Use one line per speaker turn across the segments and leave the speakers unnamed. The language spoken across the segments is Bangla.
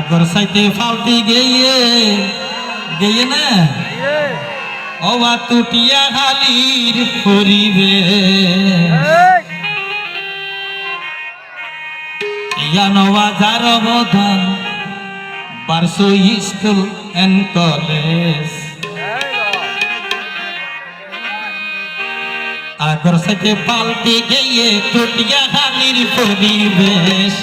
আগর সাইতে ফালতি গেয়ে গেয়ে না? অবা তুটিয়া হালির পার্শ্ব স্কুল এন্ড কলেজ। আগর সাথে পাল্টি গিয়ে টুটিয়া হালির পরিবেশ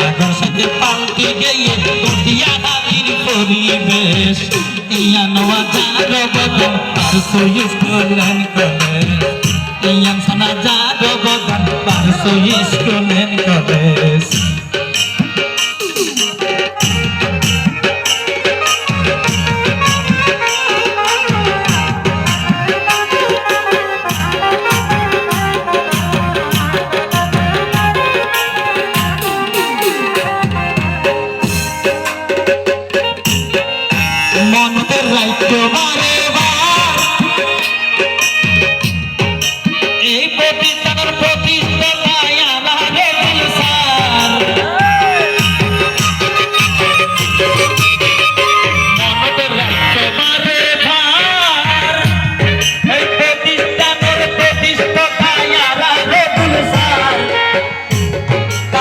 আগর সাথে পাল্টি গিয়ে টুটিয়া হালির পরিবেশ ইয়া নোয়া যার বদন পারসো স্কুল এন্ড কলেজ ইয়ান সানা যার বদন পারসো স্কুল এন্ড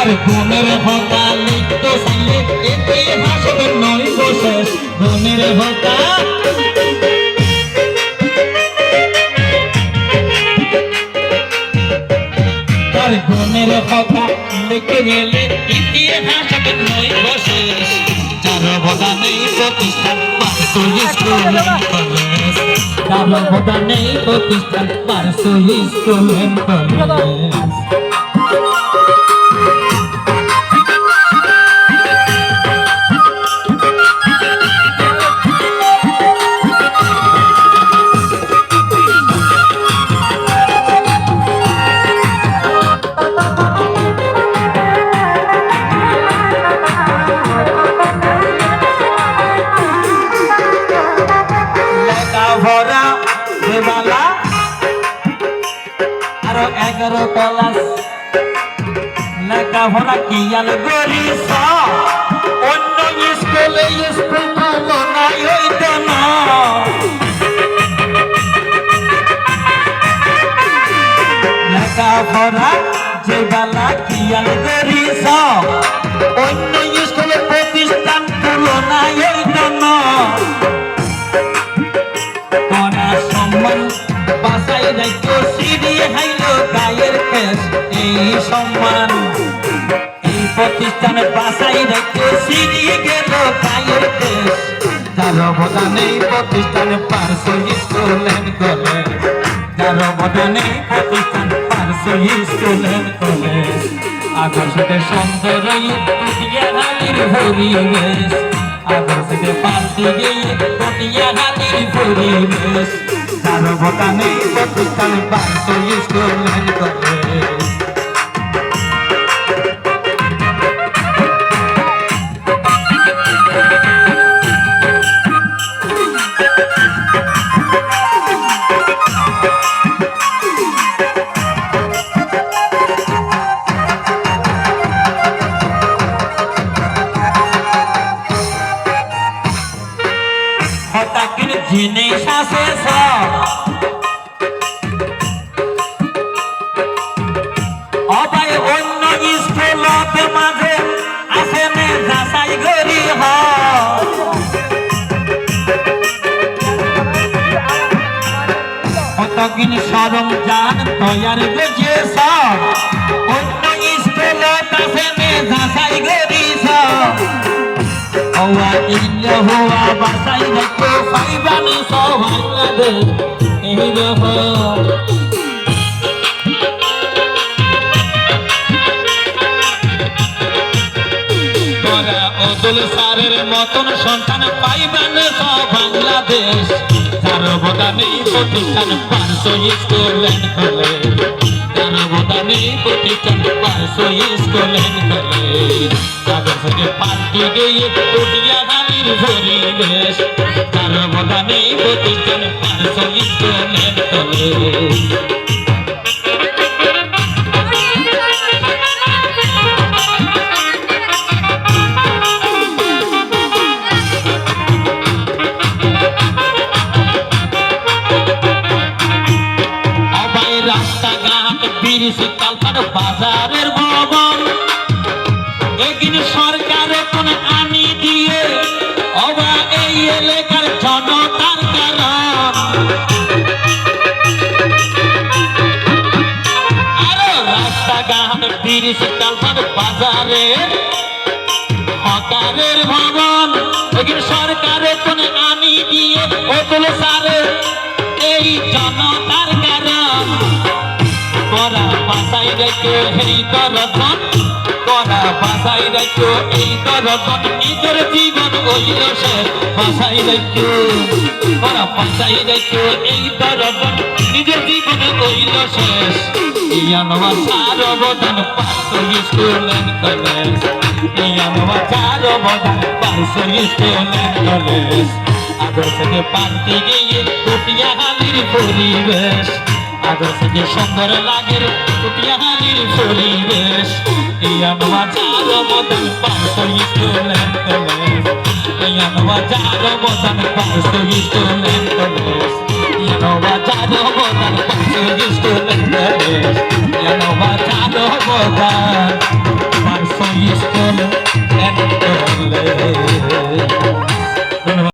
তার গুণের হতা লিপ্ত সাইলে এতে ভাষবে নয় বসে। গুণের হতা তার গুণের হতা লিখে গেলে ইতিহাসকে নয় বসে। যার অবদানে প্রতিষ্ঠান পাঁচশো স্কুল কলেজ। যার অবদানে প্রতিষ্ঠান পাঁচশো স্কুল আরও এগারো ক্লাস লেখাপড়া কিয়াল করিস অন্য স্কুলে স্কুল তুলনায় হইত না। লেখাপড়া যে বেলা কিয়াল করিস অন্য স্কুলে প্রতিষ্ঠান তুলনায় না। সম্মান। এই প্রতিষ্ঠানে বাসাই রাখো সিঁড়ি গেল গায়ের কেস যার অবদানে এই প্রতিষ্ঠানে পার্শ্ব স্কুল এন্ড কলেজ যার অবদানে এই প্রতিষ্ঠান পার্শ্ব স্কুল এন্ড কলেজ আকর্ষণে সুন্দর পুটিয়া পরিবেশ। আকর্ষণে পাল্টি গিয়ে পুটিয়া হালির পরিবেশ। যার অবদানে এই প্রতিষ্ঠান পার্শ্ব স্কুল এন্ড কলেজ জিনিস আছে অবাই অন্য স্কুলত মাঝে আছে নে যাচাই করি কতকিন সরম জান তৈয়ার বেজে সব অন্য স্কুলত আছে নে যাচাই করি সব হওয়া ইল্লা হওয়া বাসাই রাখো ফাইবানি সবাই এই অতুল সারের মতন সন্তান পাইবেন বাংলাদেশ। যার অবদানে প্রতিষ্ঠান পাঁচশো স্কুল কলেজ যার অবদানে প্রতিষ্ঠান পাঁচশো স্কুল এন্ড কলেজ তাদের সঙ্গে পাল্টি গিয়ে উঠিয়া গালির পরিবেশ। শীতকাল পাড়ো বাজারের ভবন। এদিন সরকারে কোন আনি দিয়ে অবা এই এলাকার জনতার কারণ। আরও রাস্তা গান তিরিশ কাল পাড়ো বাজারের রেখে এই দরদন করা বাসাই রেখে এই দরদন, নিজের জীবন হইল সে বাসাই রেখে করা বাসাই রেখে এই দরদন, নিজের জীবন হইল শেষ ইয়ানোয়া সার অবদান পাঁচশো স্টুডেন্ট কলেজ। ইয়ানোয়া চার অবদান পাঁচশো স্টুডেন্ট কলেজ। আগর থেকে পাল্টে গিয়ে টুটিয়া হালির পরিবেশ। আগর যে সুন্দর লাগে টুটিয়া হালির পরিবেশ। ইয়ানোয়া চার অবদান পাঁচশো স্টুডেন্ট কলেজ ইয়ানোয়া চার অবদান পাঁচশো স্টুডেন্ট কলেজ ইয়ানোয়া চার অবদান পাঁচশো স্টুডেন্ট